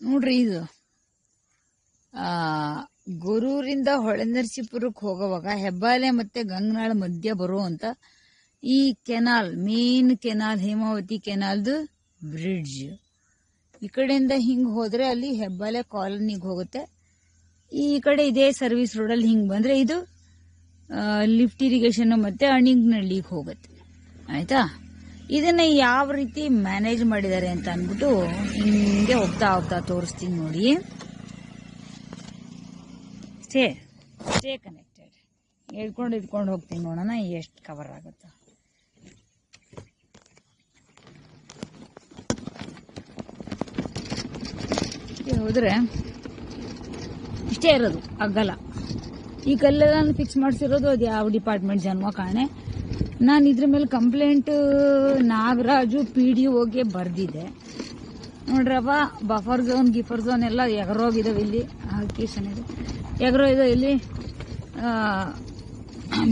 ನೋಡ್ರಿ ಇದು. ಗೊರೂರಿಂದ ಹೊಳೆನರಸೀಪುರಕ್ಕೆ ಹೋಗುವಾಗ ಹೆಬ್ಬಾಲೆ ಮತ್ತೆ ಗಂಗನಾಳ ಮಧ್ಯ ಬರುವಂಥ ಈ ಕೆನಾಲ್ ಮೇನ್ ಕೆನಾಲ್, ಹೇಮಾವತಿ ಕೆನಾಲ್ದು ಬ್ರಿಡ್ಜ್ ಈ ಕಡೆಯಿಂದ ಹಿಂಗೆ ಹೋದರೆ ಅಲ್ಲಿ ಹೆಬ್ಬಾಲೆ ಕಾಲೋನಿಗೆ ಹೋಗುತ್ತೆ. ಈ ಕಡೆ ಇದೇ ಸರ್ವಿಸ್ ರೋಡಲ್ಲಿ ಹಿಂಗೆ ಬಂದರೆ ಇದು ಲಿಫ್ಟ್ ಇರಿಗೇಷನ್ ಮತ್ತೆ ಅಣಿಗ್ನಳ್ಳಿಗೆ ಹೋಗುತ್ತೆ. ಆಯ್ತಾ? ಇದನ್ನ ಯಾವ ರೀತಿ ಮ್ಯಾನೇಜ್ ಮಾಡಿದ್ದಾರೆ ಅಂತ ಅಂದ್ಬಿಟ್ಟು ಹಿಂಗೆ ಹೋಗ್ತಾ ಹೋಗ್ತಾ ತೋರಿಸ್ತೀನಿ ನೋಡಿ. ಸ್ಟೇ ಸ್ಟೇ ಕನೆಕ್ಟೆಡ್ ಹೇಳ್ಕೊಂಡು ಇಟ್ಕೊಂಡು ಹೋಗ್ತೀನಿ ನೋಡೋಣ ಎಷ್ಟು ಕವರ್ ಆಗುತ್ತೆ. ಹೋದರೆ ಇಷ್ಟೇ ಇರೋದು ಅಗ್ಗಲ ಈ ಕಲ್ಲೆಲ್ಲ ಫಿಕ್ಸ್ ಮಾಡಿಸಿರೋದು ಅದು ಯಾವ ಡಿಪಾರ್ಟ್ಮೆಂಟ್ ಜನ್ಮ ಕಾಣೆ. ನಾನು ಇದ್ರ ಮೇಲೆ ಕಂಪ್ಲೇಂಟ್ ನಾಗರಾಜು ಪಿ ಡಿ ಓಗೆ ಬರ್ದಿದೆ. ನೋಡ್ರಪ್ಪ ಬಫರ್ ಝೋನ್ ಗಿಫರ್ ಝೋನ್ ಎಲ್ಲ ಎಗರೋಗಿದಾವೆ ಇಲ್ಲಿ. ಲೊಕೇಶನ್ ಇದೆ. ಎಗರೋ ಇದಾವೆ ಇಲ್ಲಿ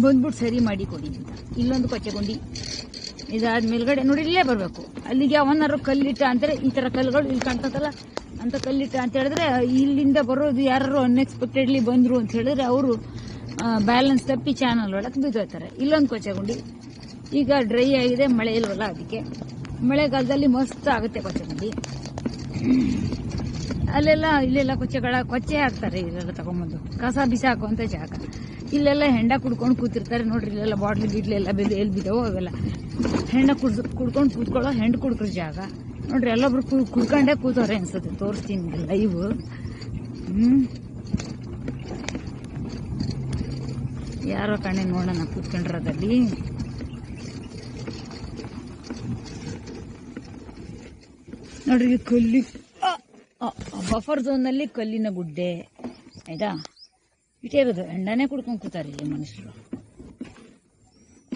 ಬಂದ್ಬಿಟ್ಟು ಸರಿ ಮಾಡಿ ಕೊಡಿ ಅಂತ. ಇಲ್ಲೊಂದು ಕೊಚ್ಚೆಗೊಂಡಿ. ಇದಾದ ಮೇಲ್ಗಡೆ ನೋಡಿ, ಇಲ್ಲೇ ಬರಬೇಕು. ಅಲ್ಲಿಗೆ ಅವನಾರು ಕಲ್ಲಿಟ್ಟ ಅಂತಾರೆ ಈ ಥರ ಕಲ್ಲುಗಳು ಇಲ್ಲಿ ಕಾಣ್ತದಲ್ಲ, ಅಂತ ಕಲ್ಲಿಟ್ಟ ಅಂತ ಹೇಳಿದ್ರೆ, ಇಲ್ಲಿಂದ ಬರೋದು ಯಾರು ಅನ್ಎಕ್ಸ್ಪೆಕ್ಟೆಡ್ಲಿ ಬಂದರು ಅಂತ ಹೇಳಿದ್ರೆ, ಅವರು ಬ್ಯಾಲೆನ್ಸ್ ತಪ್ಪಿ ಚಾನಲ್ ಒಳಗೆ ಬಿದ್ದೋಯ್ತಾರೆ. ಇಲ್ಲೊಂದು ಕೊಚ್ಚೆಗುಂಡಿ. ಈಗ ಡ್ರೈ ಆಗಿದೆ, ಮಳೆ ಇಲ್ವಲ್ಲ ಅದಕ್ಕೆ. ಮಳೆಗಾಲದಲ್ಲಿ ಮಸ್ತ್ ಆಗುತ್ತೆ ಕೊಚ್ಚೆಗುಂಡಿ ಅಲ್ಲೆಲ್ಲ, ಇಲ್ಲೆಲ್ಲ ಕೊಚ್ಚೆಗಳ, ಕೊಚ್ಚೆ ಹಾಕ್ತಾರೆ ಇಲ್ಲೆಲ್ಲ ತಗೊಂಬಂದು. ಕಸ ಬಿಸಾಕುವಂತ ಜಾಗ. ಇಲ್ಲೆಲ್ಲ ಹೆಂಡ ಕುಡ್ಕೊಂಡು ಕೂತಿರ್ತಾರೆ ನೋಡ್ರಿ, ಇಲ್ಲೆಲ್ಲ ಬಾಟ್ಲಿ, ಗಿಟ್ಲಿ ಎಲ್ಲ ಬಿದ್ದು ಎಲ್ಲಿ ಬಿದ್ದವು ಅವೆಲ್ಲ. ಹೆಣ್ಣ ಕುಡ್ದು ಕುಡ್ಕೊಂಡು ಕೂತ್ಕೊಳ್ಳೋ ಹೆಂಡ್ ಕುಡ್ಕ್ರ ಜಾಗ. ನೋಡ್ರಿ ಎಲ್ಲೊಬ್ರು ಕುಡ್ಕೊಂಡೇ ಕೂತವ್ರೆ ಅನ್ಸುತ್ತೆ. ತೋರಿಸ್ತೀನಿ ಲೈವ್ ಯಾರೋ ಕಣ್ಣೆ ನೋಡೋಣ ಕೂತ್ಕೊಂಡಿರೋದಲ್ಲಿ ನೋಡ್ರಿ ಕಲ್ಲಿ. ಬಫರ್ ಝೋನಲ್ಲಿ ಕಲ್ಲಿನ ಗುಡ್ಡೆ. ಆಯ್ತಾ? ಇಟ್ಟೇ ಇರೋದು. ಹೆಂಡನೇ ಕುಡ್ಕೊಂಡು ಕೂತಾರೆ ಇಲ್ಲಿ ಮನುಷ್ಯರು.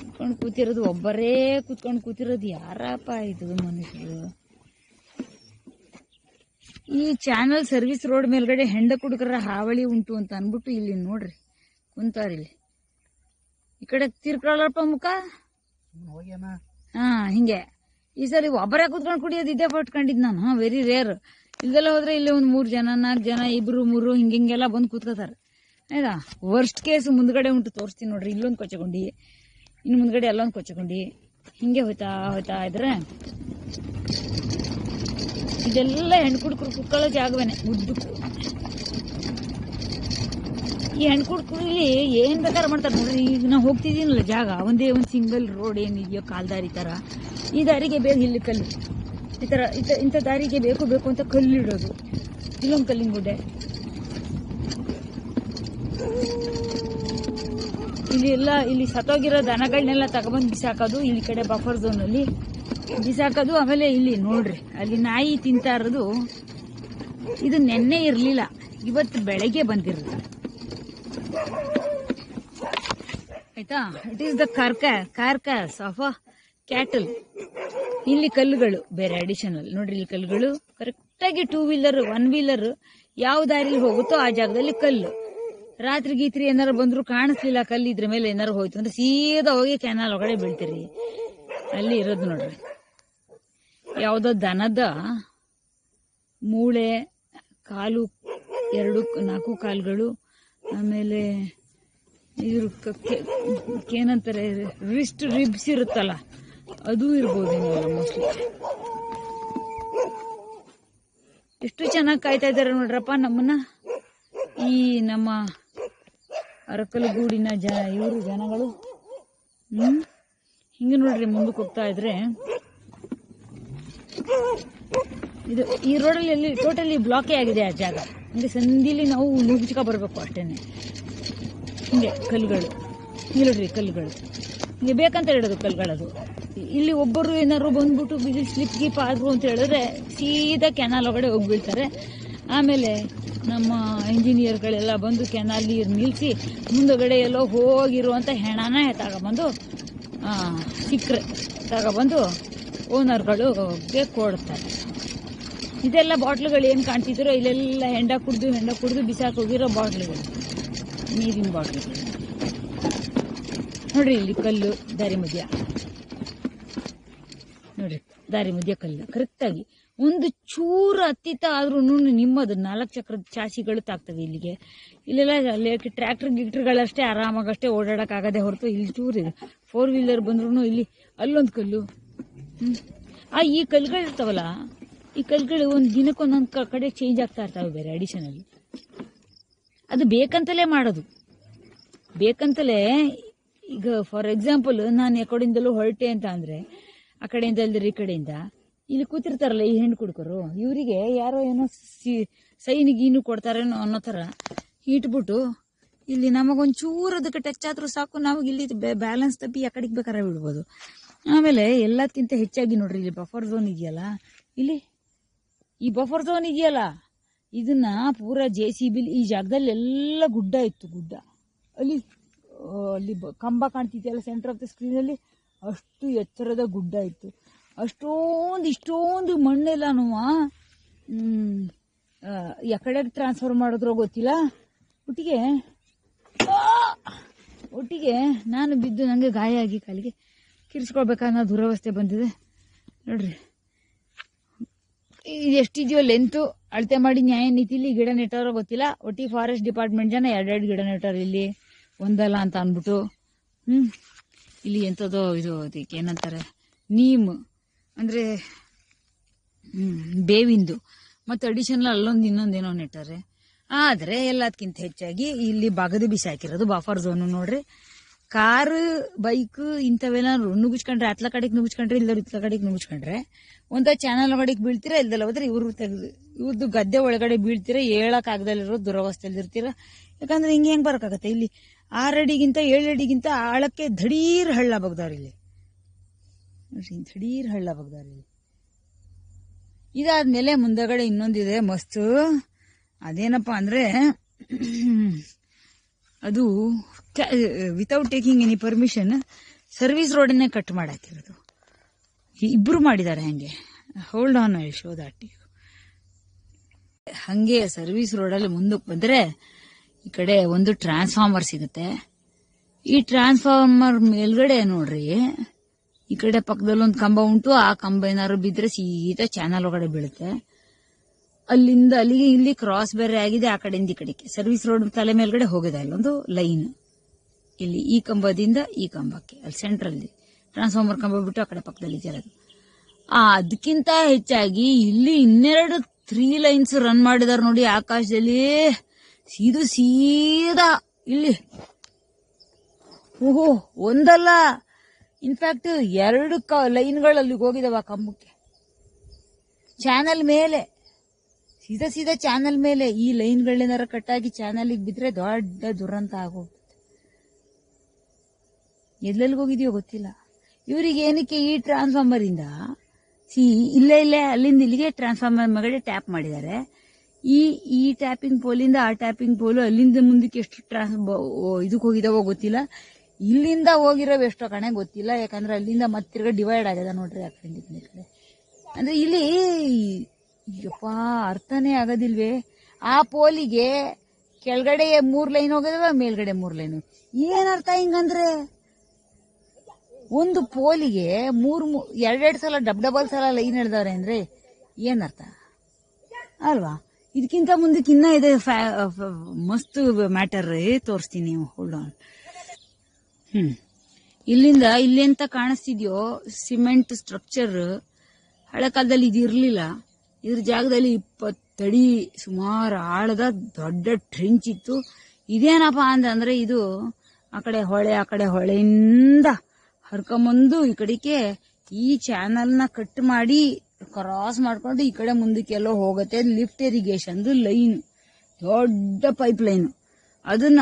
ಕುತ್ಕೊಂಡು ಕೂತಿರೋದು ಒಬ್ಬರೇ ಕೂತ್ಕೊಂಡು ಕೂತಿರೋದು ಯಾರಪ್ಪ ಇದು ಮನುಷ್ಯರು? ಈ ಚಾನಲ್ ಸರ್ವಿಸ್ ರೋಡ್ ಮೇಲ್ಗಡೆ ಹೆಂಡ ಕುಡುಕರ ಹಾವಳಿ ಉಂಟು ಅಂತ ಅನ್ಬಿಟ್ಟು ಇಲ್ಲಿ ನೋಡ್ರಿ. ಕುಂತಾರ ಇಲ್ಲಿ. ಈ ಕಡೆ ತಿರ್ಕೊಳ್ಳಪ್ಪ ಮುಖ. ಹಾ ಹಿಂಗೆ. ಈ ಸಲ ಒಬ್ಬರೇ ಕುತ್ಕೊಂಡು ಕುಡಿಯೋದು ಇದೇ ಪಟ್ಕೊಂಡಿದ್ ನಾನು. ವೆರಿ ರೇರ್ ಇಲ್ದೆಲ್ಲ ಹೋದ್ರೆ ಇಲ್ಲಿ ಒಂದು ಮೂರು ಜನ, ನಾಲ್ಕು ಜನ, ಇಬ್ರು, ಮೂರು ಹಿಂಗ ಹಿಂಗೆಲ್ಲ ಬಂದು ಕೂತ್ಕೋತಾರೆ. ಆಯ್ತಾ? ವರ್ಸ್ಟ್ ಕೇಸ್ ಮುಂದ್ಗಡೆ ಉಂಟು, ತೋರಿಸ್ತೀನಿ ನೋಡ್ರಿ. ಇಲ್ಲೊಂದು ಕೊಚ್ಚಗೊಂಡು. ಇನ್ನು ಮುಂದ್ಗಡೆ ಅಲ್ಲೊಂದು ಕೊಚ್ಚಗೊಂಡು. ಹಿಂಗೆ ಹೋಯ್ತಾ ಹೋಯ್ತಾ ಇದ್ರೆ ಇದೆಲ್ಲ ಹೆಣ್ಣು ಕುಡ್ಕರು ಕುತ್ಕೊಳ್ಳೋ ಜಾಗವೇನೆ ಉದ್ದಕ್ಕೂ ಈ ಹೆಣ್ಣು ಕುಡ್ಕುಲಿ ಏನು ಬೇಕಾದ್ರೆ ಮಾಡ್ತಾರೆ ನೋಡ್ರಿ. ಈಗ ನಾವು ಹೋಗ್ತಿದ್ದೀನಲ್ಲ ಜಾಗ, ಒಂದೇ ಒಂದು ಸಿಂಗಲ್ ರೋಡ್ ಏನಿದೆಯೋ ಕಾಲ್ದಾರಿ ತರ. ಈ ದಾರಿಗೆ ಬೇಗ ಇಲ್ಲಿ ಕಲ್ಲು. ಈ ಥರ ಇಂಥ ಇಂಥ ದಾರಿಗೆ ಬೇಕು ಬೇಕು ಅಂತ ಕಲ್ಲಿಡೋದು. ಇಲ್ಲೊಂದು ಕಲ್ಲಿನ ಗುಡ್ಡೆ. ಇಲ್ಲಿ ಎಲ್ಲ, ಇಲ್ಲಿ ಸತ್ತೋಗಿರೋ ದನಗಳನ್ನೆಲ್ಲ ತಗೊಬಂದು ಬಿಸಾಕೋದು, ಇಲ್ಲಿ ಕಡೆ ಬಫರ್ ಝೋನಲ್ಲಿ ಬಿಸಾಕೋದು, ಆಮೇಲೆ ಇಲ್ಲಿ ನೋಡ್ರಿ, ಅಲ್ಲಿ ನಾಯಿ ತಿಂತಾ ಇರೋದು. ಇದು ನೆನ್ನೆ ಇರಲಿಲ್ಲ, ಇವತ್ತು ಬೆಳಗ್ಗೆ ಬಂದಿರಲಿಲ್ಲ ಆಯ್ತಾ? ಇಟ್ ಈಸ್ ದ ಕಾರ್ಕ ಕಾರ್ಕಾಸ್ ಆಫ್ ಕ್ಯಾಟಲ್ ಇಲ್ಲಿ ಕಲ್ಲುಗಳು, ಬೇರೆ ಅಡಿಷನಲ್ ನೋಡ್ರಿ ಇಲ್ಲಿ ಕಲ್ಲುಗಳು ಕರೆಕ್ಟಾಗಿ ಟೂ ವೀಲರ್ ಒನ್ ವೀಲರ್ ಯಾವ ದಾರಿಲಿ ಹೋಗುತ್ತೋ ಆ ಜಾಗದಲ್ಲಿ ಕಲ್ಲು. ರಾತ್ರಿ ಗೀತ್ರಿ ಏನಾರು ಬಂದ್ರು ಕಾಣಿಸ್ಲಿಲ್ಲ, ಕಲ್ಲು ಇದ್ರ ಮೇಲೆ ಏನಾರು ಹೋಯ್ತು ಅಂದ್ರೆ ಸೀದಾ ಹೋಗಿ ಕ್ಯಾನಲ್ ಒಳಗಡೆ ಬೀಳ್ತೀರಿ. ಅಲ್ಲಿ ಇರೋದು ನೋಡ್ರಿ. ಯಾವುದೋ ದನದ ಮೂಳೆ, ಕಾಲು, ಎರಡು, ನಾಲ್ಕು ಕಾಲುಗಳು, ಆಮೇಲೆ ಇದ್ರ ಏನಂತಾರೆ ರಿಸ್ಟ್ ರಿಬ್ಸ್ ಇರುತ್ತಲ್ಲ. ಅದು ಇರ್ಬೋದು ಮೋಸ್ಟ್ಲಿ ಎಷ್ಟು ಚೆನ್ನಾಗಿ ಕಾಯ್ತಾ ಇದ್ದಾರೆ ನೋಡ್ರಪ್ಪ ನಮ್ಮನ್ನ. ಈ ನಮ್ಮ ಅರಕಲಗೂಡಿನ ಜ ಇವರು ಜನಗಳು. ಹ್ಮ್? ಹಿಂಗೆ ನೋಡ್ರಿ ಮುಂದಕ್ಕೆ ಹೋಗ್ತಾ ಇದ್ರೆ. ಇದು ಈ ರೋಡಲ್ಲಿ ಟೋಟಲಿ ಬ್ಲಾಕೇ ಆಗಿದೆ ಆ ಜಾಗ. ಅಂದ್ರೆ ಸಂಧಿಲಿ ನಾವು ನುಗ್ಗಿಸ್ಕೊ ಬರಬೇಕು ಅಷ್ಟೇನೆ. ಹಿಂಗೆ ಕಲ್ಲುಗಳು. ನೋಡ್ರಿ ಕಲ್ಲುಗಳು. ಹಿಂಗೆ ಬೇಕಂತ ಹೇಳೋದು ಕಲ್ಗಳದು ಇಲ್ಲಿ ಒಬ್ಬರು ಏನಾದ್ರು ಬಂದ್ಬಿಟ್ಟು ಬಿಸಿ ಸ್ಲಿಪ್ ಗಿಪ್ ಆದ್ರು ಅಂತ ಹೇಳಿದ್ರೆ ಸೀದಾ ಕೆನಾಲ್ ಒಳಗಡೆ ಹೋಗ್ಬಿಡ್ತಾರೆ. ಆಮೇಲೆ ನಮ್ಮ ಇಂಜಿನಿಯರ್ಗಳೆಲ್ಲ ಬಂದು ಕೆನಾಲ್ ನೀರು ನಿಲ್ಲಿಸಿ ಮುಂದಗಡೆ ಎಲ್ಲೋ ಹೋಗಿರುವಂಥ ಹೆಣನ ತಗೊಬಂದು ಸಿಕ್ಕರೆ ತಗೊಬಂದು ಓನರ್ಗಳಿಗೆ ಕೊಡ್ತಾರೆ. ಇದೆಲ್ಲ ಬಾಟ್ಲುಗಳು ಏನು ಕಾಣ್ತಿದ್ರು ಇಲ್ಲೆಲ್ಲ ಹೆಂಡ ಕುಡ್ದು ಹೆಂಡ ಕುಡ್ದು ಬಿಸಾಕೋಗಿರೋ ಬಾಟ್ಲುಗಳು, ನೀರಿನ ಬಾಟ್ಲುಗಳು. ನೋಡ್ರಿ ಇಲ್ಲಿ ಕಲ್ಲು, ದಾರಿ ಮಧ್ಯ. ನೋಡ್ರಿ, ದಾರಿ ಮಧ್ಯ ಕಲ್ಲು. ಕರೆಕ್ಟಾಗಿ ಒಂದು ಚೂರು ಅತ್ತೀತ ಆದ್ರೂ ನಿಮ್ಮದು ನಾಲ್ಕು ಚಕ್ರದ ಚಾಸಿಗಳು ತಾಗ್ತವೆ ಇಲ್ಲಿಗೆ. ಇಲ್ಲೆಲ್ಲ ಟ್ರ್ಯಾಕ್ಟರ್ ಗಿಟ್ರ್ಗಳಷ್ಟೇ ಆರಾಮಾಗಷ್ಟೇ ಓಡಾಡಕ್ಕಾಗದೆ ಹೊರತು ಇಲ್ಲಿ ಚೂರಿದೆ ಫೋರ್ ವೀಲರ್ ಬಂದ್ರೂ ಇಲ್ಲಿ ಅಲ್ಲೊಂದು ಕಲ್ಲು. ಆ, ಈ ಕಲ್ಗಳು ಇರ್ತಾವಲ್ಲ ಈ ಕಲ್ಗಳು ಒಂದು ದಿನಕ್ಕೊಂದೊಂದು ಕಡೆ ಚೇಂಜ್ ಆಗ್ತಾ ಇರ್ತಾವೆ ಬೇರೆ ಅಡಿಷನಲ್ಲಿ ಅದು ಬೇಕಂತಲೇ ಮಾಡೋದು. ಬೇಕಂತಲೇ ಈಗ ಫಾರ್ ಎಕ್ಸಾಂಪಲ್ ನಾನು ಎಕಡೆಯಿಂದಲೂ ಕಡೆಯಿಂದಲೂ ಹೊರಟೆ ಅಂತ ಅಂದ್ರೆ, ಆ ಕಡೆಯಿಂದ ಇಲ್ದ್ರೆ ಈ ಕಡೆಯಿಂದ. ಇಲ್ಲಿ ಕೂತಿರ್ತಾರಲ್ಲ ಈ ಹೆಣ್ಣು ಕುಡ್ಕರು, ಇವರಿಗೆ ಯಾರೋ ಏನೋ ಸಿ, ಸೈನ್ ಗೀನು ಕೊಡ್ತಾರೇನೋ ಅನ್ನೋ ಥರ ಇಟ್ಬಿಟ್ಟು ಇಲ್ಲಿ ನಮಗೊಂಚೂರು ಅದಕ್ಕೆ ಟಚ್ ಆದರೂ ಸಾಕು, ನಾವು ಇಲ್ಲಿ ಬ್ಯಾಲೆನ್ಸ್ ತಪ್ಪಿ ಆ ಕಡೆಗೆ ಬೇಕಾದ್ರೆ ಬಿಡ್ಬೋದು. ಆಮೇಲೆ ಎಲ್ಲದಕ್ಕಿಂತ ಹೆಚ್ಚಾಗಿ ನೋಡ್ರಿ, ಇಲ್ಲಿ ಬಫರ್ ಝೋನ್ ಇದೆಯಲ್ಲ, ಇಲ್ಲಿ ಈ ಬಫರ್ ಝೋನ್ ಇದೆಯಲ್ಲ, ಇದನ್ನ ಪೂರಾ ಜೆ ಸಿ ಬಿಲ್ ಈ ಜಾಗದಲ್ಲಿ ಎಲ್ಲ ಗುಡ್ಡ ಇತ್ತು, ಗುಡ್ಡ. ಅಲ್ಲಿ ಅಲ್ಲಿ ಕಂಬ ಕಾಣ್ತಿದೆಯಲ್ಲ ಸೆಂಟರ್ ಆಫ್ ದ ಸ್ಕ್ರೀನಲ್ಲಿ ಅಷ್ಟು ಎತ್ತರದ ಗುಡ್ಡ ಇತ್ತು. ಅಷ್ಟೊಂದು, ಇಷ್ಟೊಂದು ಮಣ್ಣೆಲ್ಲನೂ ಯಾಕಡೆ ಟ್ರಾನ್ಸ್ಫರ್ ಮಾಡಿದ್ರೋ ಗೊತ್ತಿಲ್ಲ. ಒಟ್ಟಿಗೆ! ಒಟ್ಟಿಗೆ ನಾನು ಬಿದ್ದು ನನಗೆ ಗಾಯ ಆಗಿ ಕಾಲಿಗೆ ಕಿರ್ಸ್ಕೊಳ್ಬೇಕನ್ನೋ ದುರವಸ್ಥೆ ಬಂದಿದೆ. ನೋಡ್ರಿ. ಇದು ಎಷ್ಟಿದೆಯೋ ಲೆಂತು ಅಳತೆ ಮಾಡಿ ನ್ಯಾಯ ನೀತಿಲಿ ಗಿಡ ನೆಟ್ಟಾರೋ ಗೊತ್ತಿಲ್ಲ. ಒಟ್ಟಿ ಫಾರೆಸ್ಟ್ ಡಿಪಾರ್ಟ್ಮೆಂಟ್ ಜನ ಎರಡೆರಡು ಗಿಡ ನೆಟ್ಟಾರ ಇಲ್ಲಿ. ಒಂದಲ್ಲ ಅಂತ ಅಂದ್ಬಿಟ್ಟು ಹ್ಞೂ ಇಲ್ಲಿ ಎಂಥದೋ ಇದು ಅದಕ್ಕೆ ಏನಂತಾರೆ, ನೀಮ್, ಅಂದ್ರೆ ಬೇವಿಂದು. ಮತ್ತು ಅಡಿಷನಲ್ ಅಲ್ಲೊಂದು ಇನ್ನೊಂದೇನೋ ನೆಟ್ಟಾರೆ ಆದರೆ ಎಲ್ಲದಕ್ಕಿಂತ ಹೆಚ್ಚಾಗಿ ಇಲ್ಲಿ ಬಾಗದ ಬಿಸಿ ಹಾಕಿರೋದು ಬಫರ್ ಝೋನು ನೋಡ್ರಿ. ಕಾರ್ ಬೈಕ್ ಇಂಥವೆಲ್ಲ ನುಗ್ಗಿಸ್ಕೊಂಡ್ರೆ, ಅತ್ಲ ಕಡೆಗೆ ನುಗ್ಗಿಸ್ಕೊಂಡ್ರೆ ಇಲ್ಲದವ್ರು ಇತ್ಲ ಕಡೆಗೆ ನುಗ್ಗಿಸ್ಕೊಂಡ್ರೆ, ಒಂದ ಚಾನಲ್ ಒಳಗಡೆಗೆ ಬೀಳ್ತೀರಾ, ಇಲ್ದಲ್ಲ ಹೋದ್ರೆ ಇವರು ತೆಗ್ದು ಇವ್ರದ್ದು ಗದ್ದೆ ಒಳಗಡೆ ಬೀಳ್ತೀರಾ, ಹೇಳಕ್ ಆಗದಲ್ಲಿರೋ ದುರವಸ್ಥೆಯಲ್ಲಿ ಇರ್ತೀರಾ ಯಾಕಂದ್ರೆ ಹಿಂಗೆ ಹೆಂಗೆ ಬರಕಾಗತ್ತೆ ಇಲ್ಲಿ ಆರು ಏಳಡಿಗಿಂತ ಆಳಕ್ಕೆ ಧಡೀರ್ ಹಳ್ಳ ಬಗ್ದಾರ ಇಲ್ಲಿ. ಧಡೀರ್ ಹಳ್ಳ ಇಲ್ಲಿ. ಇದಾದ್ಮೇಲೆ ಮುಂದಗಡೆ ಇನ್ನೊಂದಿದೆ ಮಸ್ತು. ಅದೇನಪ್ಪ ಅಂದ್ರೆ, ಅದು without taking any permission service ರೋಡನ್ನೇ cut ಮಾಡಾಕಿರೋದು. ಇಬ್ರು ಮಾಡಿದ್ದಾರೆ ಹಂಗೆ. Hold on I show that ಹಂಗೆ ಸರ್ವಿಸ್ ರೋಡಲ್ಲಿ ಮುಂದಕ್ಕೆ ಬಂದ್ರೆ ಈ ಕಡೆ ಒಂದು ಟ್ರಾನ್ಸ್ಫಾರ್ಮರ್ ಸಿಗುತ್ತೆ. ಈ ಟ್ರಾನ್ಸ್ಫಾರ್ಮರ್ ಮೇಲ್ಗಡೆ ನೋಡ್ರಿ, ಈ ಕಡೆ ಪಕ್ಕದಲ್ಲಿ ಒಂದು ಕಂಬ ಉಂಟು, ಆ ಕಂಬ ಏನಾದ್ರು ಬಿದ್ರೆ ಸೀದಾ ಚಾನಲ್ ಒಳಗಡೆ ಬೀಳುತ್ತೆ. ಅಲ್ಲಿಂದ ಅಲ್ಲಿಗೆ ಇಲ್ಲಿ ಕ್ರಾಸ್ ಬೇರೆ ಆಗಿದೆ, ಆ ಕಡೆಯಿಂದ ಈ ಕಡೆಗೆ. ಸರ್ವಿಸ್ ರೋಡ್ ತಲೆ ಮೇಲ್ಗಡೆ ಹೋಗಿದೆ, ಅಲ್ಲೊಂದು ಲೈನ್ ಇಲ್ಲಿ ಈ ಕಂಬದಿಂದ ಈ ಕಂಬಕ್ಕೆ, ಅಲ್ಲಿ ಸೆಂಟ್ರಲ್ ಟ್ರಾನ್ಸ್ಫಾರ್ಮರ್ ಕಂಬ ಬಿಟ್ಟು ಆ ಕಡೆ ಪಕ್ಕದಲ್ಲಿ ಆ, ಅದಕ್ಕಿಂತ ಹೆಚ್ಚಾಗಿ ಇಲ್ಲಿ ಇನ್ನೆರಡು ತ್ರೀ ಲೈನ್ಸ್ ರನ್ ಮಾಡಿದಾರೆ ನೋಡಿ ಆಕಾಶದಲ್ಲಿ. ಸೀದು ಸೀದಾ, ಇಲ್ಲಿ. ಓಹೋ, ಒಂದಲ್ಲ. ಇನ್ಫ್ಯಾಕ್ಟ್ ಎರಡು ಕ ಲೈನ್ಗಳಲ್ಲಿ ಹೋಗಿದಾವ ಕಂಬಕ್ಕೆ. ಚಾನಲ್ ಮೇಲೆ. ಸೀದಾ ಸೀದಾ ಚಾನಲ್ ಮೇಲೆ. ಈ ಲೈನ್ಗಳೇನಾರ ಕಟ್ಟಾಗಿ ಚಾನಲ್ಗೆ ಬಿದ್ರೆ ದೊಡ್ಡ ದುರಂತ ಆಗೋಗುತ್ತೆ ಎಲ್ಲೆಲ್ಲಿ ಹೋಗಿದೆಯೋ ಗೊತ್ತಿಲ್ಲ. ಇವರಿಗೆ ಏನಕ್ಕೆ ಈ ಟ್ರಾನ್ಸ್ಫಾರ್ಮರ್ ಇಂದ? ಸಿ, ಇಲ್ಲೇ ಇಲ್ಲೇ, ಅಲ್ಲಿಂದ ಇಲ್ಲಿಗೆ ಟ್ರಾನ್ಸ್ಫಾರ್ಮರ್ ಮಗಡೆ ಟ್ಯಾಪ್ ಮಾಡಿದ್ದಾರೆ. ಈ ಈ ಟ್ಯಾಪಿಂಗ್ ಪೋಲಿಂದ ಆ ಟ್ಯಾಪಿಂಗ್ ಪೋಲು ಅಲ್ಲಿಂದ ಮುಂದಕ್ಕೆ ಎಷ್ಟು ಟ್ರಾನ್ಸ್ ಇದಕ್ಕೆ ಹೋಗಿದಾವೋ ಗೊತ್ತಿಲ್ಲ. ಇಲ್ಲಿಂದ ಹೋಗಿರೋ ಎಷ್ಟೋ ಕಣೆ ಗೊತ್ತಿಲ್ಲ. ಯಾಕಂದ್ರೆ ಅಲ್ಲಿಂದ ಮತ್ತಿರ್ಗ ಡಿವೈಡ್ ಆಗ್ಯದ ನೋಡ್ರಿ ಆ ಕಡೆ. ಅಂದ್ರೆ ಇಲ್ಲಿ, ಯಪ್ಪ, ಅರ್ಥನೇ ಆಗೋದಿಲ್ವೇ. ಆ ಪೋಲಿಗೆ ಕೆಳಗಡೆ ಮೂರ್ ಲೈನ್ ಹೋಗಿದಾವ, ಮೇಲ್ಗಡೆ ಮೂರ್ ಲೈನ್. ಏನ್ ಅರ್ಥ ಹಿಂಗಂದ್ರೆ? ಒಂದು ಪೋಲಿಗೆ ಮೂರ್ ಎರಡೆರಡು ಸಲ, ಡಬ್ ಡಬಲ್ ಸಲ ಲೈನ್ ಎಳ್ದವ್ರೆ ಅಂದ್ರೆ ಏನರ್ಥ ಅಲ್ವಾ? ಇದಕ್ಕಿಂತ ಮುಂದಕ್ಕೆ ಇನ್ನ ಇದೆ ಮಸ್ತ್ ಮ್ಯಾಟರ್ ತೋರಿಸ್ತೀನಿ ಆನ್ ಹ್ಮ್. ಇಲ್ಲಿಂದ ಇಲ್ಲಿ ಅಂತ ಕಾಣಿಸ್ತಿದ್ಯೋ ಸಿಮೆಂಟ್ ಸ್ಟ್ರಕ್ಚರ್ ಹಳೆ ಕಾಲದಲ್ಲಿ ಇದು ಇರಲಿಲ್ಲ. ಇದ್ರ ಜಾಗದಲ್ಲಿ ಇಪ್ಪತ್ತಡಿ ಸುಮಾರು ಆಳದ ದೊಡ್ಡ ಟ್ರೆಂಚ್ ಇತ್ತು. ಇದೇನಪ್ಪ ಅಂತಂದ್ರೆ ಇದು ಆ ಕಡೆ ಹೊಳೆ, ಆ ಕಡೆ ಹೊಳೆಯಿಂದ ಹರ್ಕೊಂಬಂದು ಈ ಕಡೆಗೆ ಈ ಚಾನಲ್ನ ಕಟ್ ಮಾಡಿ ಕ್ರಾಸ್ ಮಾಡ್ಕೊಂಡು ಈ ಕಡೆ ಮುಂದಕ್ಕೆ ಎಲ್ಲೋ ಹೋಗುತ್ತೆ ಲಿಫ್ಟ್ ಇರಿಗೇಷನ್ ಲೈನ್ ದೊಡ್ಡ ಪೈಪ್ ಲೈನ್ ಅದನ್ನ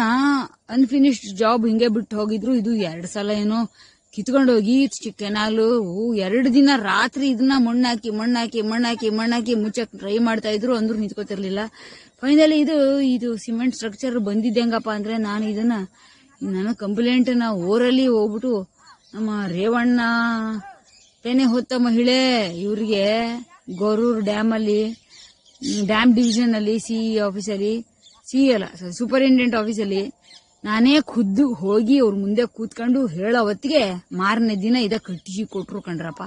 ಅನ್ಫಿನಿಶ್ಡ್ ಜಾಬ್ ಹಿಂಗೆ ಬಿಟ್ಟು ಹೋಗಿದ್ರು. ಇದು ಎರಡು ಸಲ ಏನೋ ಕಿತ್ಕೊಂಡೋಗಿ ಕೆನಾಲು ಎರಡು ದಿನ ರಾತ್ರಿ ಇದನ್ನ ಮಣ್ಣಾಕಿ ಮಣ್ಣಾಕಿ ಮಣ್ಣಾಕಿ ಮಣ್ಣಾಕಿ ಮುಚ್ಚಕ್ ಟ್ರೈ ಮಾಡ್ತಾ ಇದ್ರು. ಅಂದ್ರೂ ನಿಂತ್ಕೋತಿರ್ಲಿಲ್ಲ. ಫೈನಲಿ ಇದು ಇದು ಸಿಮೆಂಟ್ ಸ್ಟ್ರಕ್ಚರ್ ಬಂದಿದ್ದೆಂಗಪ್ಪ ಅಂದ್ರೆ ನಾನು ಇದನ್ನ, ನನ್ನ ಕಂಪ್ಲೇಂಟ್ನ ಊರಲ್ಲಿ ಹೋಗ್ಬಿಟ್ಟು ನಮ್ಮ ರೇವಣ್ಣ ತೆನೆ ಹೊತ್ತ ಮಹಿಳೆ, ಇವ್ರಿಗೆ ಗೊರೂರ್ ಡ್ಯಾಮ್ ಅಲ್ಲಿ ಡ್ಯಾಮ್ ಡಿವಿಷನ್ ಅಲ್ಲಿ ಸಿಇ ಆಫೀಸಲ್ಲಿ ಸಿ ಅಲ್ಲ ಸೂಪರಿಂಟೆಂಡೆಂಟ್ ಆಫೀಸಲ್ಲಿ ನಾನೇ ಖುದ್ದು ಹೋಗಿ ಅವ್ರ ಮುಂದೆ ಕೂತ್ಕೊಂಡು ಹೇಳೋ ಹೊತ್ತಿಗೆ ಮಾರನೇ ದಿನ ಇದ ಕಟ್ಟಿಸಿ ಕೊಟ್ರು ಕಣ್ರಪ್ಪ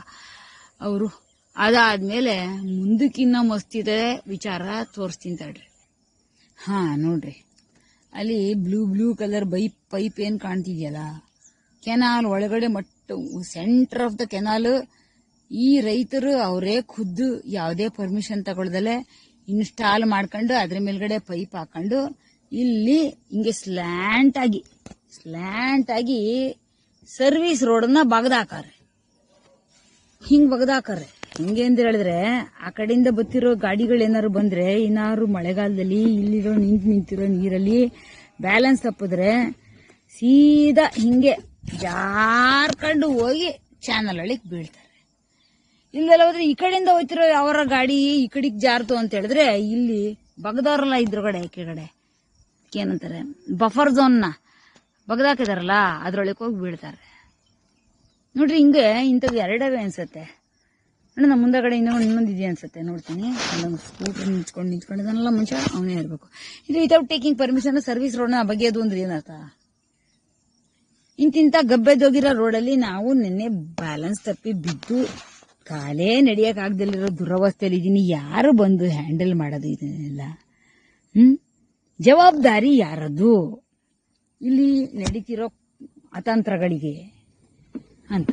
ಅವರು. ಅದಾದ್ಮೇಲೆ ಮುಂದಕ್ಕಿನ್ನ ಮಸ್ತಿದೆ ವಿಚಾರ ತೋರಿಸ್ತೀನಿ ತಡ್ರಿ. ಹಾ, ನೋಡ್ರಿ. ಅಲ್ಲಿ ಬ್ಲೂ ಬ್ಲೂ ಕಲರ್ ಬೈಪ್ ಪೈಪ್ ಏನ್ ಕಾಣ್ತಿದ್ಯಲ್ಲ? ಕೆನಾಲ್ ಒಳಗಡೆ ಮಟ್ಟ ಸೆಂಟರ್ ಆಫ್ ದ ಕೆನಾಲ್ ಈ ರೈತರು ಅವರೇ ಖುದ್ದು ಯಾವುದೇ ಪರ್ಮಿಷನ್ ತಗೊಳ್ದಲೆ ಇನ್ಸ್ಟಾಲ್ ಮಾಡ್ಕೊಂಡು ಅದ್ರ ಮೇಲ್ಗಡೆ ಪೈಪ್ ಹಾಕೊಂಡು ಇಲ್ಲಿ ಹಿಂಗೆ ಸ್ಲ್ಯಾಂಟ್ ಆಗಿ ಸ್ಲ್ಯಾಂಟ್ ಆಗಿ ಸರ್ವಿಸ್ ರೋಡನ್ನ ಬಗದಾಕಾರೆ ಹಿಂಗ್ ಬಗದಾಕಾರೆ ಹಿಂಗೆ ಅಂತ ಹೇಳಿದ್ರೆ ಆ ಕಡೆಯಿಂದ ಬತ್ತಿರೋ ಗಾಡಿಗಳು ಏನಾದ್ರು ಬಂದ್ರೆ, ಏನಾದ್ರು ಮಳೆಗಾಲದಲ್ಲಿ ಇಲ್ಲಿರೋ ನಿಂತು ನಿಂತಿರೋ ನೀರಲ್ಲಿ ಬ್ಯಾಲೆನ್ಸ್ ತಪ್ಪಿದ್ರೆ ಸೀದಾ ಹಿಂಗೆ ಜಾರ್ಕೊಂಡು ಹೋಗಿ ಚಾನಲ್ ಒಳಗೆ ಬೀಳ್ತಾರೆ? ಇಲ್ಲೆಲ್ಲ ಹೋದ್ರೆ ಈ ಕಡೆಯಿಂದ ಹೋಯ್ತಿರೋ ಅವರ ಗಾಡಿ ಈ ಕಡೆಗೆ ಜಾರ್ತು ಅಂತ ಹೇಳಿದ್ರೆ ಇಲ್ಲಿ ಬಗದವ್ರಲ್ಲ ಈ ಕೆಳಗಡೆ. ಏನಂತಾರೆ? ಬಫರ್ ಝೋನ್ನ ಬಗದಾಕಿದಾರಲ್ಲ, ಅದ್ರೊಳಗೆ ಹೋಗಿ ಬೀಳ್ತಾರೆ. ನೋಡ್ರಿ ಹಿಂಗೆ ಇಂಥದ್ದು ಎರಡವೇ ಅನ್ಸುತ್ತೆ. ಅಣ್ಣ ನಮ್ಮ ಮುಂದಗಡೆ ಇನ್ನೊಂದು ಇನ್ನೊಂದು ಇದೆ ಅನ್ಸುತ್ತೆ. ನೋಡ್ತೀನಿ. ಸ್ಕೂಟರ್ ನಿಂತ್ಕೊಂಡು ನಿಂತ್ಕೊಂಡಿದ್ದಾನಲ್ಲ ಮುಂಚೆ ಅವನೇ ಇರಬೇಕು. ಇದು ವಿತೌಟ್ ಟೇಕಿಂಗ್ ಪರ್ಮಿಷನ್ ಸರ್ವಿಸ್ ರೋಡ್ನ ಬಗೆಯೋದು ಅಂದ್ರೆ ಏನರ್ಥ? ಇಂತಿಂತ ಗಬ್ಬೆದೋಗಿರೋ ರೋಡಲ್ಲಿ ನಾವು ನಿನ್ನೆ ಬ್ಯಾಲೆನ್ಸ್ ತಪ್ಪಿ ಬಿದ್ದು ಕಾಲೇ ನಡೆಯಕ್ ಆಗ್ದಲ್ಲಿರೋ ದುರವಸ್ಥೆಯಲ್ಲಿ ಇದೀನಿ. ಯಾರು ಬಂದು ಹ್ಯಾಂಡಲ್ ಮಾಡೋದು ಇದನ್ನೆಲ್ಲ? ಹ್ಮ್? ಜವಾಬ್ದಾರಿ ಯಾರದು? ಇಲ್ಲಿ ನಡೀತಿರೋ ಅತಂತ್ರಗಳಿಗೆ ಅಂತ.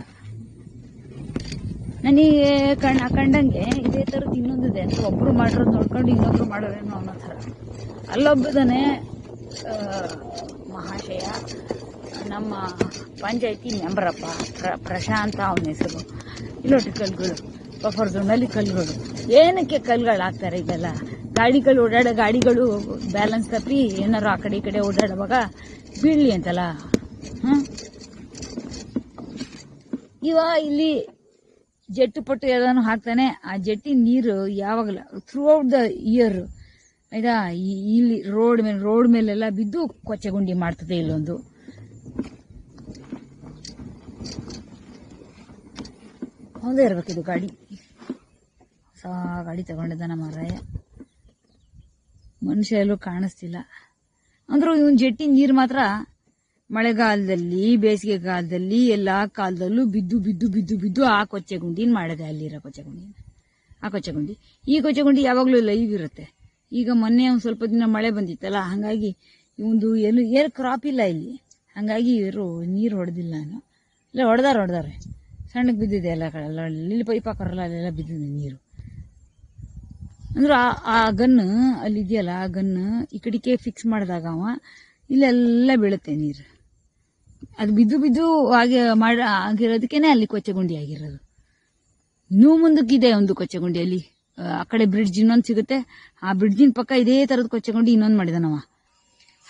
ನನಗೆ ಕಣ್ಣ ಕಂಡಂಗೆ ಇದೇ ಥರದ್ದು ಇನ್ನೊಂದಿದೆ. ಅಂದ್ರೆ ಒಬ್ರು ಮಾಡಿರೋದು ನೋಡ್ಕೊಂಡು ಇನ್ನೊಬ್ರು ಮಾಡೋರೇನೋ ಅನ್ನೋ ಥರ. ಅಲ್ಲೊಬ್ಬದನೆ ಮಹಾಶಯ ನಮ್ಮ ಪಂಚಾಯತಿ ಮೆಂಬರಪ್ಪ, ಪ್ರ, ಪ್ರಶಾಂತ ಅವನ ಹೆಸರು. ಇಲ್ಲೊಟ್ಟು ಕಲ್ಲುಗಳು ಪಫರ್ದು ಝೋನಲ್ಲಿ ಕಲ್ಗಳು ಏನಕ್ಕೆ ಕಲ್ಗಳು ಹಾಕ್ತಾರೆ ಇದೆಲ್ಲ ಗಾಡಿಗಳು ಓಡಾಡೋ, ಗಾಡಿಗಳು ಬ್ಯಾಲೆನ್ಸ್ ತಪ್ಪಿ ಏನಾರು ಆ ಕಡೆ ಈ ಕಡೆ ಓಡಾಡುವಾಗ ಬೀಳಲಿ ಅಂತಲ್ಲ? ಹ್ಞೂ ಇವ ಇಲ್ಲಿ ಜೆಟ್ಟು ಪಟ್ಟು ಎಲ್ಲಾನು ಹಾಕ್ತಾನೆ. ಆ ಜೆಟ್ಟಿ ನೀರು ಯಾವಾಗಲ ಥ್ರೂ ಔಟ್ ದ ಇಯರ್ ಆಯ್ತಾ ಇಲ್ಲಿ ರೋಡ್ ಮೇಲೆ ರೋಡ್ ಮೇಲೆಲ್ಲ ಬಿದ್ದು ಕೊಚ್ಚೆಗುಂಡಿ ಮಾಡ್ತದೆ ಇಲ್ಲೊಂದು. ಒಂದೇ ಇದು ಗಾಡಿ. ಹೊಸ ಗಾಡಿ ತಗೊಂಡಿದ್ದಾನ ಮಾರಾಯ. ಮನುಷ್ಯ ಎಲ್ಲೂ ಕಾಣಿಸ್ತಿಲ್ಲ. ಅಂದ್ರೂ ಇವನ್ ಜೆಟ್ಟಿ ನೀರು ಮಾತ್ರ ಮಳೆಗಾಲದಲ್ಲಿ ಬೇಸಿಗೆ ಕಾಲದಲ್ಲಿ ಎಲ್ಲಾ ಕಾಲದಲ್ಲೂ ಬಿದ್ದು ಬಿದ್ದು ಬಿದ್ದು ಬಿದ್ದು ಆ ಕೊಚ್ಚೆ ಗುಂಡಿನ ಮಾಡಿದೆ ಅಲ್ಲಿರೋ ಕೊಚ್ಚೆ ಗುಂಡಿನ. ಆ ಕೊಚ್ಚೆ ಗುಂಡಿ. ಈ ಕೊಚ್ಚೆ ಗುಂಡಿ ಯಾವಾಗಲೂ ಲೈವ್ ಇರುತ್ತೆ. ಈಗ ಮೊನ್ನೆ ಒಂದು ಸ್ವಲ್ಪ ದಿನ ಮಳೆ ಬಂದಿತ್ತಲ್ಲ, ಹಾಗಾಗಿ ಇವಂದು ಏನು ಏನು ಕ್ರಾಪ್ ಇಲ್ಲ ಇಲ್ಲಿ. ಹಾಗಾಗಿ ಇವರು ನೀರು ಹೊಡೆದಿಲ್ಲ ನಾನು ಇಲ್ಲ, ಹೊಡೆದಾರ, ಹೊಡೆದಾರೆ. ಸಣ್ಣಗೆ ಬಿದ್ದಿದೆ ಎಲ್ಲ ಕಡೆ ಎಲ್ಲ ಇಲ್ಲಿ ಪೈಪ್ ಹಾಕೋರಲ್ಲ ಅಲ್ಲೆಲ್ಲ ಬಿದ್ದಿದೆ ನೀರು. ಅಂದ್ರೆ ಆ- ಆ ಗನ್ ಅಲ್ಲಿ ಇದೆಯಲ್ಲ ಆ ಗನ್ನು ಈ ಕಡೆಗೆ ಫಿಕ್ಸ್ ಮಾಡಿದಾಗ ಅವ ಇಲ್ಲೆಲ್ಲ ಬೀಳುತ್ತೆ ನೀರು. ಅದು ಬಿದ್ದು ಬಿದ್ದು ಹಾಗೆ ಮಾಡ ಆಗಿರೋದಕ್ಕೇನೆ ಅಲ್ಲಿ ಕೊಚ್ಚೆಗುಂಡಿ ಆಗಿರೋದು. ಇನ್ನೂ ಮುಂದಕ್ಕಿದೆ ಒಂದು ಕೊಚ್ಚೆಗುಂಡಿ ಅಲ್ಲಿ. ಆ, ಕಡೆ ಬ್ರಿಡ್ಜ್ ಇನ್ನೊಂದು ಸಿಗುತ್ತೆ. ಆ ಬ್ರಿಡ್ಜಿನ ಪಕ್ಕ ಇದೇ ತರದ ಕೊಚ್ಚೆಗುಂಡಿ ಇನ್ನೊಂದು ಮಾಡಿದನವ.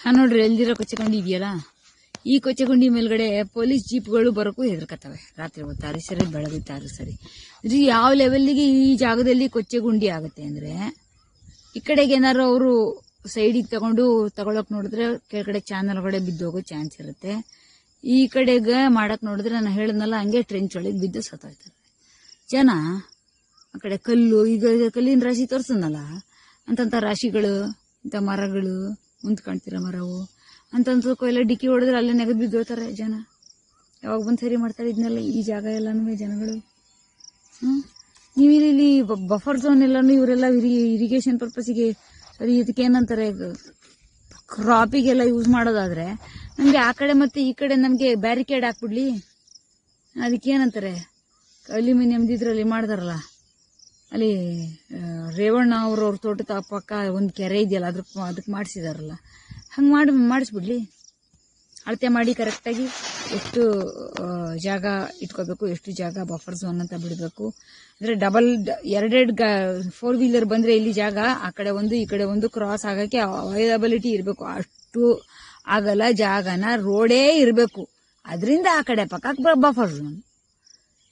ಹಾ ನೋಡ್ರಿ ಎಲ್ದಿರೋ ಕೊಚ್ಚೆಗುಂಡಿ ಇದೆಯಲ್ಲ? ಈ ಕೊಚ್ಚೆಗುಂಡಿ ಮೇಲ್ಗಡೆ ಪೊಲೀಸ್ ಜೀಪ್ಗಳು ಬರೋಕ್ಕೂ ಹೆದರ್ಕತ್ತವೆ. ರಾತ್ರಿ ಹೊತ್ತಾರು ಸರಿ ಬೆಳಗುತ್ತಾರು ಸರಿ ಇದು ಯಾವ ಲೆವೆಲ್ಗೆ ಈ ಜಾಗದಲ್ಲಿ ಕೊಚ್ಚೆಗುಂಡಿ ಆಗುತ್ತೆ ಅಂದ್ರೆ, ಈ ಕಡೆಗೆ ಏನಾರು ಅವರು ಸೈಡಿಗೆ ತಗೊಂಡು ತಗೊಳಕ್ ನೋಡಿದ್ರೆ ಕೆಳಗಡೆ ಚಾನಲ್ ಒಳಗಡೆ ಬಿದ್ದೋಗೋ ಚಾನ್ಸ್ ಇರುತ್ತೆ. ಈ ಕಡೆಗೆ ಮಾಡಕ್ ನೋಡಿದ್ರೆ ನಾನು ಹೇಳಿದ್ನಲ್ಲ, ಹಂಗೆ ಟ್ರೆಂಚ್ ಒಳಗೆ ಬಿದ್ದು ಸತ್ತೋಯ್ತಾರೆ ಜನ ಆ ಕಡೆ ಕಲ್ಲು, ಈಗ ಕಲ್ಲಿನ ರಾಶಿ ತೋರಿಸನಲ್ಲ ಅಂತಂತ ರಾಶಿಗಳು, ಇಂಥ ಮರಗಳು ಮುಂದ್ ಕಾಣ್ತಿರೋ ಮರವು ಅಂತಂತಕ್ಕೂ ಎಲ್ಲ ಡಿಕ್ಕಿ ಹೊಡೆದ್ರೆ ಅಲ್ಲೇ ನೆಗೆದು ಬಿದ್ದೋತಾರೆ ಜನ. ಯಾವಾಗ ಬಂದು ಸರಿ ಮಾಡ್ತಾರೆ ಇದನ್ನೆಲ್ಲ ಈ ಜಾಗ ಎಲ್ಲನೂ ಜನಗಳು. ಹ್ಞೂ ನೀವು ಇಲ್ಲಿ ಬಫರ್ ಝೋನ್ ಎಲ್ಲಾನು ಇವರೆಲ್ಲ ಇರಿ ಇರಿಗೇಷನ್ ಪರ್ಪಸ್ಗೆ ಇದಕ್ಕೆ ಏನಂತಾರೆ ಕ್ರಾಪಿಗೆಲ್ಲ ಯೂಸ್ ಮಾಡೋದಾದ್ರೆ ನಮಗೆ ಆ ಕಡೆ ಮತ್ತೆ ಈ ಕಡೆ ನಮಗೆ ಬ್ಯಾರಿಕೇಡ್ ಹಾಕ್ಬಿಡ್ಲಿ. ಅದಕ್ಕೆ ಏನಂತಾರೆ? ಅಲ್ಯೂಮಿನಿಯಂ ಇದ್ರಲ್ಲಿ ಮಾಡ್ತಾರಲ್ಲ. ಅಲ್ಲಿ ರೇವಣ್ಣ ಅವ್ರವ್ರ ತೋಟದ ಪಕ್ಕ ಒಂದು ಕೆರೆ ಇದೆಯಲ್ಲ, ಅದ್ರ ಅದಕ್ಕೆ ಮಾಡಿಸಿದಾರಲ್ಲ. ಹಂಗೆ ಮಾಡಿ, ಮಾಡಿಸ್ಬಿಡ್ಲಿ. ಅಳತೆ ಮಾಡಿ ಕರೆಕ್ಟಾಗಿ ಎಷ್ಟು ಜಾಗ ಇಟ್ಕೋಬೇಕು, ಎಷ್ಟು ಜಾಗ ಬಫರ್ ಝೋನ್ ಅಂತ ಬಿಡಬೇಕು. ಅಂದರೆ ಡಬಲ್ ಎರಡೆರಡು ಗಾ ಫೋರ್ ವೀಲರ್ ಬಂದರೆ ಇಲ್ಲಿ ಜಾಗ, ಆ ಕಡೆ ಒಂದು, ಈ ಕಡೆ ಒಂದು ಕ್ರಾಸ್ ಆಗೋಕ್ಕೆ ಅವೈಲಬಿಲಿಟಿ ಇರಬೇಕು. ಅಷ್ಟು ಆಗಲ್ಲ, ಜಾಗನ ರೋಡೇ ಇರಬೇಕು. ಅದರಿಂದ ಆ ಕಡೆ ಪಕ್ಕಕ್ಕೆ ಬಫರ್ ಝೋನ್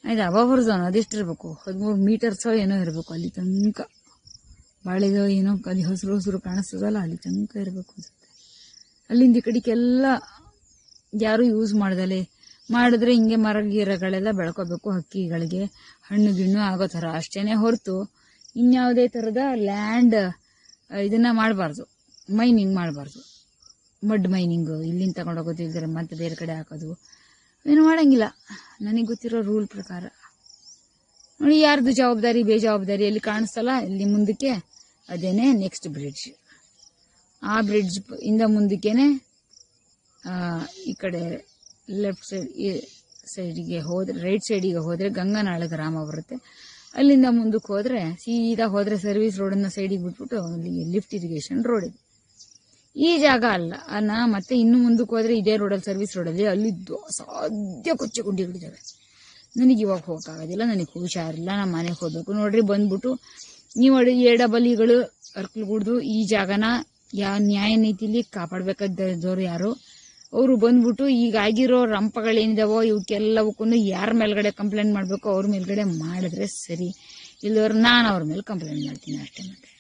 ಆಯ್ತಾ? ಬಫರ್ ಝೋನ್ ಅದೆಷ್ಟು ಇರಬೇಕು. ಹದಿಮೂರು ಮೀಟರ್ಸೋ ಏನೋ ಇರಬೇಕು ಅಲ್ಲಿ ತನಕ. ಬಾಳೆದೋ ಏನೋ ಅಲ್ಲಿ ಹಸಿರು ಹಸಿರು ಕಾಣಿಸ್ತದಲ್ಲ, ಅಲ್ಲಿ ತನಕ ಇರಬೇಕು ಅಲ್ಲಿಂದ ಈ ಕಡೆಗೆಲ್ಲ ಯಾರು ಯೂಸ್ ಮಾಡ್ದಲೆ? ಮಾಡಿದ್ರೆ ಹಿಂಗೆ ಮರ ಗಿರಗಳೆಲ್ಲ ಬೆಳ್ಕೋಬೇಕು ಹಕ್ಕಿಗಳಿಗೆ. ಹಣ್ಣು ಗಿಣ್ಣು ಆಗೋ ಥರ ಅಷ್ಟೇ ಹೊರತು ಇನ್ಯಾವುದೇ ಥರದ ಲ್ಯಾಂಡ್ ಇದನ್ನ ಮಾಡಬಾರ್ದು. ಮೈನಿಂಗ್ ಮಾಡಬಾರ್ದು. ಮಡ್ ಮೈನಿಂಗು ಇಲ್ಲಿಂದ ತಗೊಂಡೋಗೋದು ಇಲ್ದಿರ ಮತ್ತೆ ಬೇರೆ ಕಡೆ ಹಾಕೋದು. ಏನು ಮಾಡಂಗಿಲ್ಲ. ನನಗೆ ಗೊತ್ತಿರೋ ರೂಲ್ ಪ್ರಕಾರ. ನೋಡಿ, ಯಾರ್ದು ಜವಾಬ್ದಾರಿ, ಬೇಜವಾಬ್ದಾರಿ ಎಲ್ಲಿ ಕಾಣಿಸ್ತಲ್ಲ ಇಲ್ಲಿ ಮುಂದಕ್ಕೆ, ಅದೇನೆ ನೆಕ್ಸ್ಟ್ ಬ್ರಿಡ್ಜ್ ಆ ಬ್ರಿಡ್ಜ್ ಇಂದ ಮುಂದಕ್ಕೇನೆ ಈ ಕಡೆ ಲೆಫ್ಟ್ ಸೈಡ್ ಸೈಡಿಗೆ ಹೋದ್ರೆ ರೈಟ್ ಸೈಡಿಗೆ ಹೋದ್ರೆ ಗಂಗನಾಳ ಗ್ರಾಮ ಬರುತ್ತೆ. ಅಲ್ಲಿಂದ ಮುಂದಕ್ಕೆ ಹೋದ್ರೆ ಸೀದಾ ಹೋದ್ರೆ ಸರ್ವಿಸ್ ರೋಡನ್ನ ಸೈಡಿಗೆ ಬಿಟ್ಬಿಟ್ಟು ಅಲ್ಲಿಗೆ ಲಿಫ್ಟ್ ಇರಿಗೇಷನ್ ರೋಡ್ ಇದೆ. ಈ ಜಾಗ ಅಲ್ಲ, ಅನ್ನ ಮತ್ತೆ ಇನ್ನು ಮುಂದಕ್ಕೆ ಹೋದ್ರೆ ಇದೇ ರೋಡಲ್ಲಿ ಸರ್ವಿಸ್ ರೋಡಲ್ಲಿ ಅಲ್ಲಿ ಅಲ್ಲಿ ಸಾಧ್ಯ ಕೊಚ್ಚೆ ಗುಂಡಿಗಳಿದ್ದಾವೆ ನನಗೆ ಇವಾಗ ಹೋಗಕ್ಕಾಗೋದಿಲ್ಲ ನನಗೆ ಹುಷಾರಿಲ್ಲ ನಮ್ಮ ಮನೆಗೆ ಹೋಗ್ಬೇಕು. ನೋಡ್ರಿ ಬಂದ್ಬಿಟ್ಟು, ನೀವು ಎಡಬಲಿಗಳು ಎಡಬಲಿಗಳು, ಅರ್ಕಲ್ಗುಡ್ದು ಈ ಜಾಗನ ಯಾವ ನ್ಯಾಯ ನೀತಿಲಿ ಕಾಪಾಡ್ಬೇಕಾದವ್ರು ಯಾರು? ಅವರು ಬಂದ್ಬಿಟ್ಟು ಈಗ ಆಗಿರೋ ರಂಪಗಳೇನಿದಾವೋ ಇವಕ್ಕೆಲ್ಲವಕ್ಕೂ ಯಾರ ಮೇಲ್ಗಡೆ ಕಂಪ್ಲೇಂಟ್ ಮಾಡಬೇಕು ಅವ್ರ ಮೇಲ್ಗಡೆ ಮಾಡಿದ್ರೆ ಸರಿ. ಇಲ್ಲದವ್ರು ನಾನು ಅವ್ರ ಮೇಲೆ ಕಂಪ್ಲೇಂಟ್ ಮಾಡ್ತೀನಿ ಅಷ್ಟೇ ಮತ್ತೆ.